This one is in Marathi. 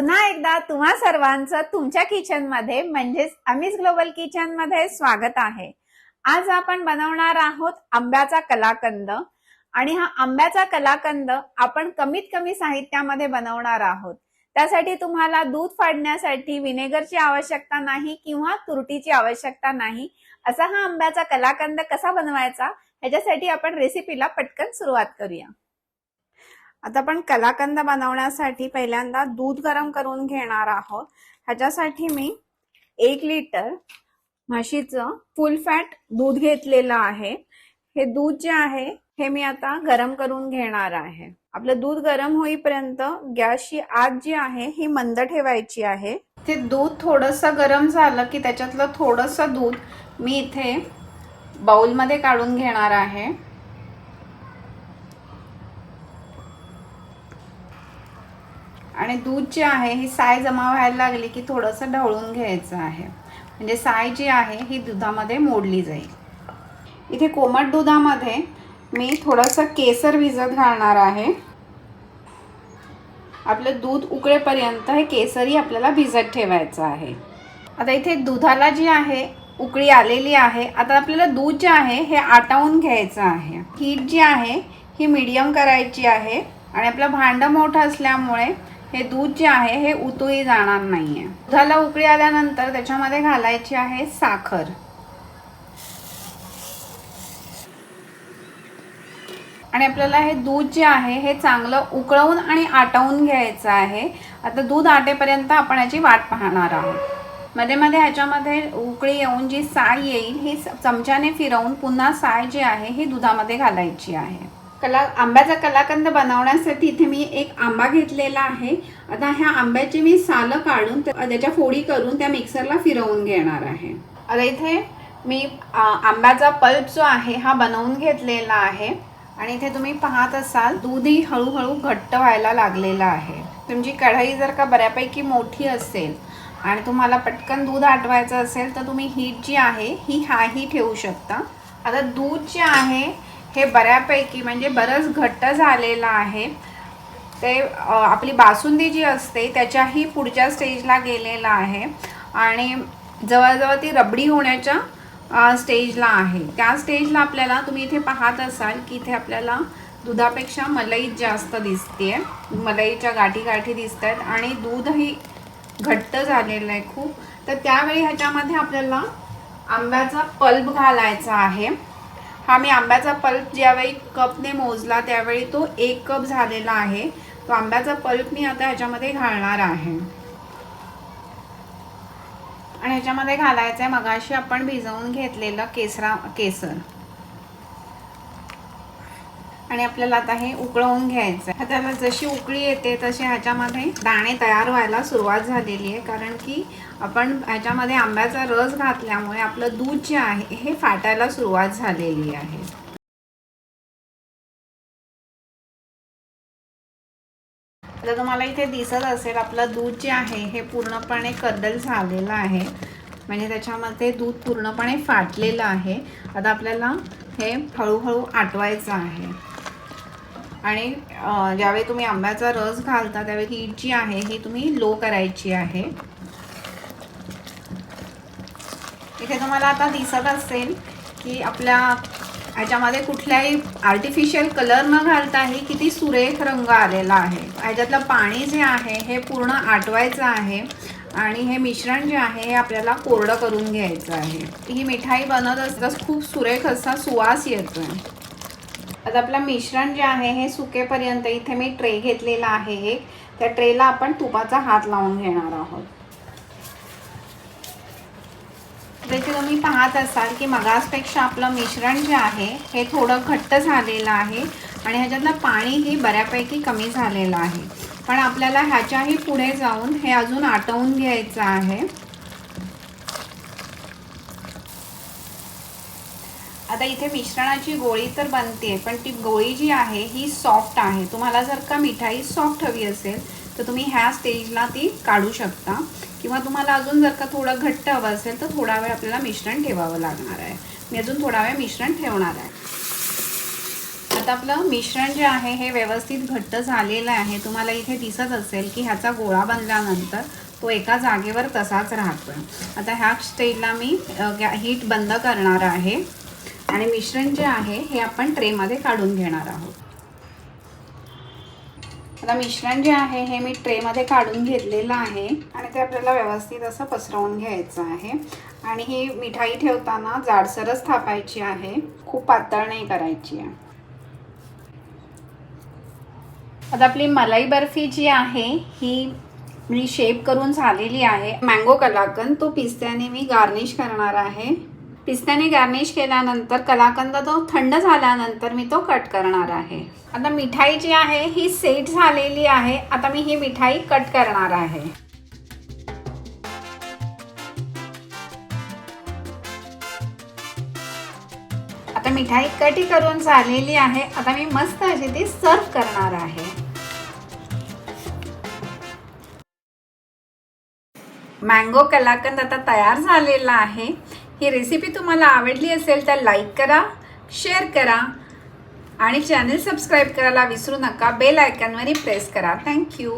पुन्हा एकदा तुम्हा सर्वांचं तुमच्या किचनमध्ये म्हणजेच अमिस ग्लोबल किचनमध्ये स्वागत आहे. आज आपण बनवणार आहोत आंब्याचा कलाकंद. आणि हा आंब्याचा कलाकंद आपण कमीत कमी साहित्यामध्ये बनवणार आहोत. त्यासाठी तुम्हाला दूध फाडण्यासाठी विनेगरची आवश्यकता नाही किंवा तुरटीची आवश्यकता नाही. असा हा आंब्याचा कलाकंद कसा बनवायचा ह्याच्यासाठी आपण रेसिपीला पटकन सुरुवात करूया. आता आपण कलाकंद बनवण्यासाठी पहिल्यांदा दूध गरम करून घेणार आहोत. ह्याच्यासाठी मी एक लिटर म्हशीचं फुल फॅट दूध घेतलेलं आहे. हे दूध जे आहे हे मी आता गरम करून घेणार आहे. आपलं दूध गरम होईपर्यंत गॅसची आग जी आहे ही मंद ठेवायची आहे. ते दूध थोडस गरम झालं की त्याच्यातलं थोडस दूध मी इथे बाउलमध्ये काढून घेणार आहे. आणि दूध जे आहे ही साय जमा व्हायला लागली की थोडंसं ढवळून घ्यायचं आहे. म्हणजे साय जी आहे ही दुधामध्ये मोडली जाईल. इथे कोमट दुधामध्ये मी थोडंसं केसर भिजत घालणार आहे. आपलं दूध उकळेपर्यंत हे केसरही आपल्याला भिजत ठेवायचं आहे. आता इथे दुधाला जी आहे उकळी आलेली आहे. आता आपल्याला दूध जे आहे हे आटवून घ्यायचं आहे. हीट जी आहे ही मीडियम करायची आहे. आणि आपलं भांडं मोठं असल्यामुळे हे दूध जे आहे हे उतुही जाणार नाहीये. दुधाला उकळी आल्यानंतर त्याच्यामध्ये घालायची आहे साखर. आणि आपल्याला हे दूध जे आहे हे चांगलं उकळवून आणि आटवून घ्यायचं आहे. आता दूध आटेपर्यंत आपण याची वाट पाहणार आहोत. मध्ये मध्ये ह्याच्यामध्ये उकळी येऊन जी साय येईल ही चमच्याने फिरवून पुन्हा साय जी आहे ही दुधामध्ये घालायची आहे. कला आंब्याचा कलाकंद बनवण्यासाठी इथे मी एक आंबा घेतलेला आहे. आता ह्या आंब्याची मी सालं काढून त्याच्या फोडी करून त्या मिक्सरला फिरवून घेणार आहे. आता इथे मी आंब्याचा पल्प जो आहे हा बनवून घेतलेला आहे. आणि इथे तुम्ही पाहत असाल दूधही हळूहळू घट्ट व्हायला लागलेलं आहे. तुमची कढई जर का बऱ्यापैकी मोठी असेल आणि तुम्हाला पटकन दूध आटवायचं असेल तर तुम्ही हीट जी आहे ही हाही ठेवू शकता. आता दूध जे आहे हे बऱ्यापैकी म्हणजे बरंच घट्ट झालेलं आहे. ते आपली बासुंदी जी असते त्याच्याही पुढच्या स्टेजला गेलेलं आहे. आणि जवळजवळ ती रबडी होण्याच्या स्टेजला आहे. त्या स्टेजला आपल्याला तुम्ही इथे पाहत असाल की इथे आपल्याला दुधापेक्षा मलई जास्त दिसते मलईच्या गाठी गाठी दिसत आहेत आणि दूधही घट्ट झालेलं आहे खूप. तर त्यावेळी ह्याच्यामध्ये आपल्याला आंब्याचा पल्प घालायचा आहे. हा मी आंब्याचा पल्प ज्यावेळी कपने मोजला त्यावेळी तो एक कप झालेला आहे. तो आंब्याचा पल्प मी आता ह्याच्यामध्ये घालणार आहे. आणि ह्याच्यामध्ये घालायचं आहे मगाशी आपण भिजवून घेतलेलं केसरा केसर. आणि आपल्याला आता हे उकळवून घ्यायचं आहे त्याला जशी उकळी येते तसे ह्याच्यामध्ये दाणे तयार व्हायला सुरुवात झालेली आहे. कारण की आपण ह्याच्यामध्ये आंब्याचा रस घातल्यामुळे आपलं दूध जे आहे हे फाटायला सुरुवात झालेली आहे. तर तुम्हाला इथे दिसत असेल आपलं दूध जे आहे हे पूर्णपणे कदल झालेलं आहे. म्हणजे त्याच्यामध्ये दूध पूर्णपणे फाटलेलं आहे. आता आपल्याला हे हळूहळू आटवायचं आहे. आणि ज्यावेळी तुम्ही आंब्याचा रस घालता त्यावेळी हीट जी आहे ही तुम्ही लो करायची आहे. इथे तुम्हाला आता दिसत असेल की आपल्या ह्याच्यामध्ये कुठल्याही आर्टिफिशियल कलर न घालताही किती सुरेख रंग आलेला आहे. ह्याच्यातलं पाणी जे आहे हे पूर्ण आटवायचं आहे आणि हे मिश्रण जे आहे हे आपल्याला कोरडं करून घ्यायचं आहे. ही मिठाई बनत असताच खूप सुरेख असा सुवास येतोय. आता आपलं मिश्रण जे आहे हे सुकेपर्यंत इथे मी ट्रे घेतलेला आहे एक. त्या ट्रेला आपण तुपाचा हात लावून घेणार आहोत. जसे तुम्ही पाहत असाल की मगासपेक्षा आपलं मिश्रण जे आहे हे थोडं घट्ट झालेलं आहे आणि ह्याच्यातलं पाणीही बऱ्यापैकी कमी झालेलं आहे. पण आपल्याला ह्याच्याही पुढे जाऊन हे अजून आटवून घ्यायचं आहे. आता इथे मिश्रणाची गोळी तर बनते पण ती गोळी जी आहे ही सॉफ्ट आहे. तुम्हाला जर का मिठाई सॉफ्ट हवी असेल तर तुम्ही ह्या स्टेजला ती काढू शकता. किंवा तुम्हाला अजून जर का थोडं घट्ट हवं असेल तर थोडा वेळ आपल्याला मिश्रण ठेवावं लागणार आहे. मी अजून थोडा वेळ मिश्रण ठेवणार आहे. आता आपलं मिश्रण जे आहे हे व्यवस्थित घट्ट झालेलं आहे. तुम्हाला इथे दिसत असेल की ह्याचा गोळा बनल्यानंतर तो एका जागेवर तसाच राहतो आता ह्या स्टेजला मी हीट बंद करणार आहे. आणि मिश्रण जे आहे हे आपण ट्रेमध्ये काढून घेणार आहोत. आता मिश्रण जे आहे हे मी ट्रेमध्ये काढून घेतलेलं आहे आणि ते आपल्याला व्यवस्थित असं पसरवून घ्यायचं आहे. आणि ही मिठाई ठेवताना जाडसरच थापायची आहे. खूप पातळ नाही करायची आहे. आता आपली मलाई बर्फी जी आहे ही मी शेप करून झालेली आहे. मँगो कलाकंद तो पिस्त्याने मी गार्निश करणार आहे. पिस्त्याने गार्निश केल्यानंतर कलाकंद तो थंड झाल्यानंतर मी तो कट करणार आहे. आता मिठाई जी आहे ही सेट झालेली आहे. आता मी ही मिठाई कट करणार आहे. आता मिठाई कटी करून झालेली आहे. आता मी मस्त अशी ती सर्व करणार आहे. मँगो कलाकंद आता तयार झालेला आहे. ही रेसिपी तुम्हाला आवडली असेल तर लाईक करा शेअर करा आणि चॅनल सबस्क्राईब करायला विसरू नका. बेल आयकॉनवरही प्रेस करा. Thank you